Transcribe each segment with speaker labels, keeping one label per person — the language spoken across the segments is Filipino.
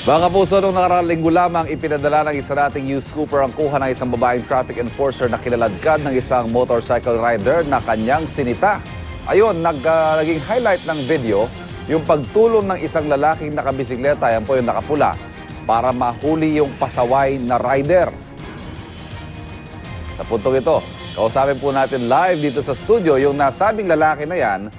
Speaker 1: Mga kapuso, nung nakaraang linggo lamang ipinadala ng isa nating youth scooper ang kuha ng isang babaeng traffic enforcer na kilaladkad ng isang motorcycle rider na kanyang sinita. Ayun, nag, ah, naging highlight ng video yung pagtulong ng isang lalaking nakabisikleta, yan po yung nakapula, para mahuli yung pasaway na rider. Sa puntong ito, kausapin po natin live dito sa studio yung nasabing lalaki na yan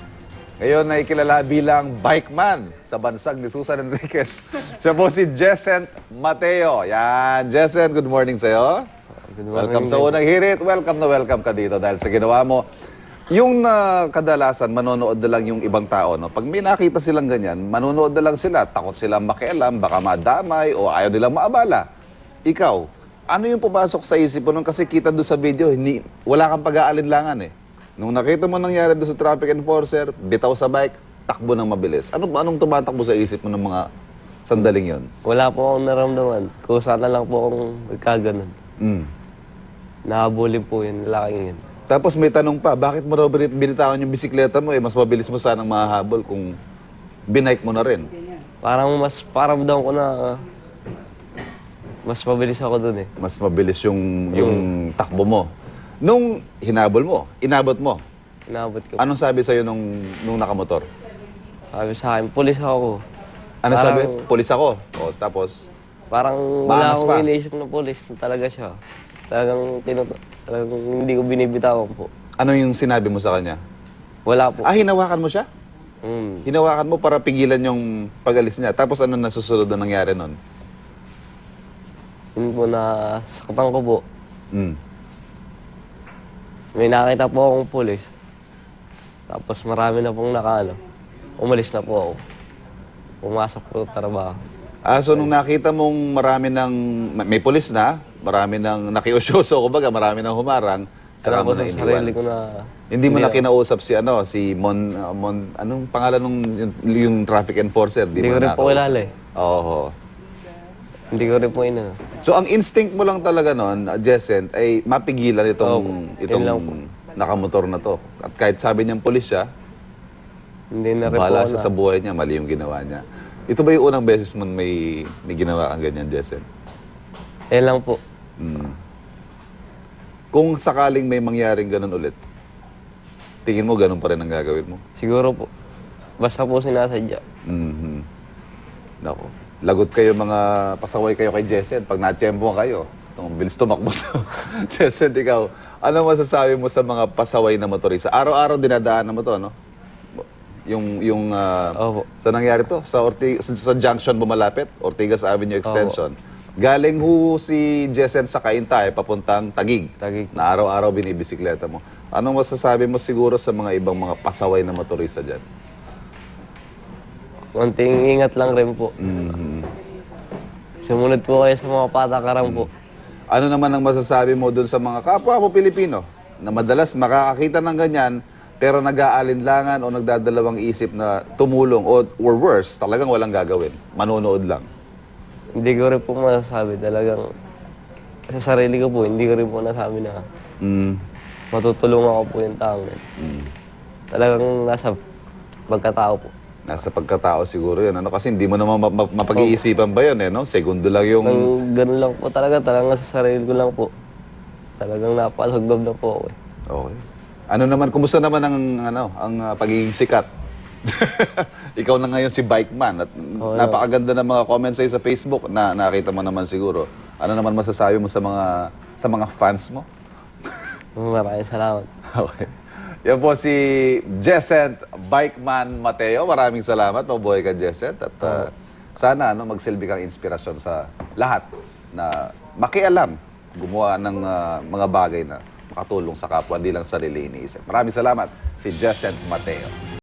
Speaker 1: ngayon ay kilala bilang bike man sa bansag ni Susan Enriquez. Siya po si Jessent Mateo. Yan, Jessent, good morning sa'yo.
Speaker 2: Good
Speaker 1: Welcome sa unang hirit. Welcome na welcome ka dito dahil sa ginawa mo. Yung na kadalasan, manonood na lang yung ibang tao. No? Pag may nakita silang ganyan, manonood na lang sila. Takot silang makialam, baka madamay o ayaw nilang maabala. Ikaw, ano yung pumasok sa isip mo nung kasi kita doon sa video, hindi, wala kang pag-aalinlangan eh. Nung nakita mo nangyari doon sa traffic enforcer, bitaw sa bike, takbo ng mabilis. Ano, anong tumatakbo sa isip mo ng mga sandaling yon?
Speaker 2: Wala po akong naramdaman. Kusa na lang po akong magkaganon.
Speaker 1: Mm.
Speaker 2: Nahabulin po yun, lalaking yun.
Speaker 1: Tapos may tanong pa, bakit mo raw binit- binitawan yung bisikleta mo? Eh, mas mabilis mo sanang mahahabol kung binike mo na rin.
Speaker 2: Parang mas, parang daw ko na, ah, mas mabilis ako dun eh.
Speaker 1: Mas mabilis yung, yung takbo mo. Nung hinabol mo, inabot mo,
Speaker 2: Inabot ko.
Speaker 1: anong sabi sa'yo nung, nung nakamotor?
Speaker 2: Sabi sa akin, pulis ako.
Speaker 1: Ano
Speaker 2: Parang-
Speaker 1: sabi? Pulis ako. O, tapos,
Speaker 2: Parang wala
Speaker 1: Maangas pa.
Speaker 2: akong iniisip na pulis. Talaga siya. Talagang, tinut- talagang hindi ko binibitawan po.
Speaker 1: ano yung sinabi mo sa kanya?
Speaker 2: Wala po.
Speaker 1: Ah, hinawakan mo siya?
Speaker 2: Mm.
Speaker 1: Hinawakan mo para pigilan yung pag-alis niya. Tapos ano na susunod na nangyari nun?
Speaker 2: Yun po na saktan ko po.
Speaker 1: Mm.
Speaker 2: May nakita po akong pulis. Tapos marami na pong nakaano. Umalis na po ako. Pumasok po trabaho.
Speaker 1: Ah, so nung nakita mong marami ng, may pulis na, marami ng nakiusyoso, kumbaga marami ng humarang, tsaka mo na iniwan.
Speaker 2: ko na...
Speaker 1: Hindi mo na kinausap si ano, si Mon, Mon anong pangalan nung yung, yung traffic enforcer?
Speaker 2: Hindi
Speaker 1: mo
Speaker 2: ko rin
Speaker 1: na
Speaker 2: po
Speaker 1: nakausap?
Speaker 2: kilala eh.
Speaker 1: Oo.
Speaker 2: Hindi ko rin po ina.
Speaker 1: So ang instinct mo lang talaga noon, Jessent, ay mapigilan itong
Speaker 2: Opo, yun
Speaker 1: itong
Speaker 2: lang po.
Speaker 1: nakamotor na to. At kahit sabi niyang pulis siya,
Speaker 2: Hindi na rin po
Speaker 1: bahala
Speaker 2: ako
Speaker 1: siya
Speaker 2: na.
Speaker 1: sa buhay niya, mali yung ginawa niya. Ito ba yung unang beses mo may, may ginawa kang ganyan, Jessent?
Speaker 2: Yan lang po.
Speaker 1: Mm. Kung sakaling may mangyaring ganun ulit, tingin mo ganun pa rin ang gagawin mo?
Speaker 2: Siguro po. Basta po sinasadya.
Speaker 1: Mhm. Nako. Lagot kayo mga pasaway kayo kay Jessen pag na-tempo kayo. Itong bilis tumakbo to. Jessen, ikaw, ano masasabi mo sa mga pasaway na motorista? Araw-araw dinadaanan mo to, no? Yung, yung, ah,
Speaker 2: Opo.
Speaker 1: sa nangyari to? Sa, Ortigas, sa, sa junction bumalapit? Ortigas Avenue Extension. Galing ho si Jessen sa Kaintay, papuntang Tagig.
Speaker 2: Tagig.
Speaker 1: Na araw-araw binibisikleta mo. Anong masasabi mo siguro sa mga ibang mga pasaway na motorista dyan?
Speaker 2: Konting ingat lang rin po.
Speaker 1: Mhm.
Speaker 2: Sumunod po kayo sa mga patakaran po.
Speaker 1: Ano naman ang masasabi mo dun sa mga kapwa mo Pilipino na madalas makakakita ng ganyan pero nag-aalinlangan o nagdadalawang isip na tumulong o or worse, talagang walang gagawin. Manonood lang.
Speaker 2: Hindi ko rin po masasabi talagang sa sarili ko po, hindi ko rin po nasabi na
Speaker 1: Mm.
Speaker 2: matutulungan ko po yung taong yan.
Speaker 1: Mm.
Speaker 2: Talagang nasa pagkatao po.
Speaker 1: Nasa pagkatao siguro yun. Ano? Kasi hindi mo naman ma- ma- mapag-iisipan ba yun eh, no? Segundo lang yung...
Speaker 2: Ang ganun lang po talaga, talagang sa sarili ko lang po. Talagang napasugdob na po ako eh.
Speaker 1: Okay. Ano naman, kumusta naman ang, ano, ang ah, pagiging sikat? Ikaw na ngayon si bike man at napakaganda ng mga comments sa'yo sa Facebook na nakita mo naman siguro. Ano naman masasabi mo sa mga sa mga fans mo?
Speaker 2: Maraming salamat.
Speaker 1: Okay. Yan po si Jessent Bikeman Mateo. Maraming salamat. Mabuhay ka, Jessent. At ah, sana ano, magsilbi kang inspirasyon sa lahat na makialam, gumawa ng ah, mga bagay na makatulong sa kapwa, hindi lang sarili iniisip. Maraming salamat si Jessent Mateo.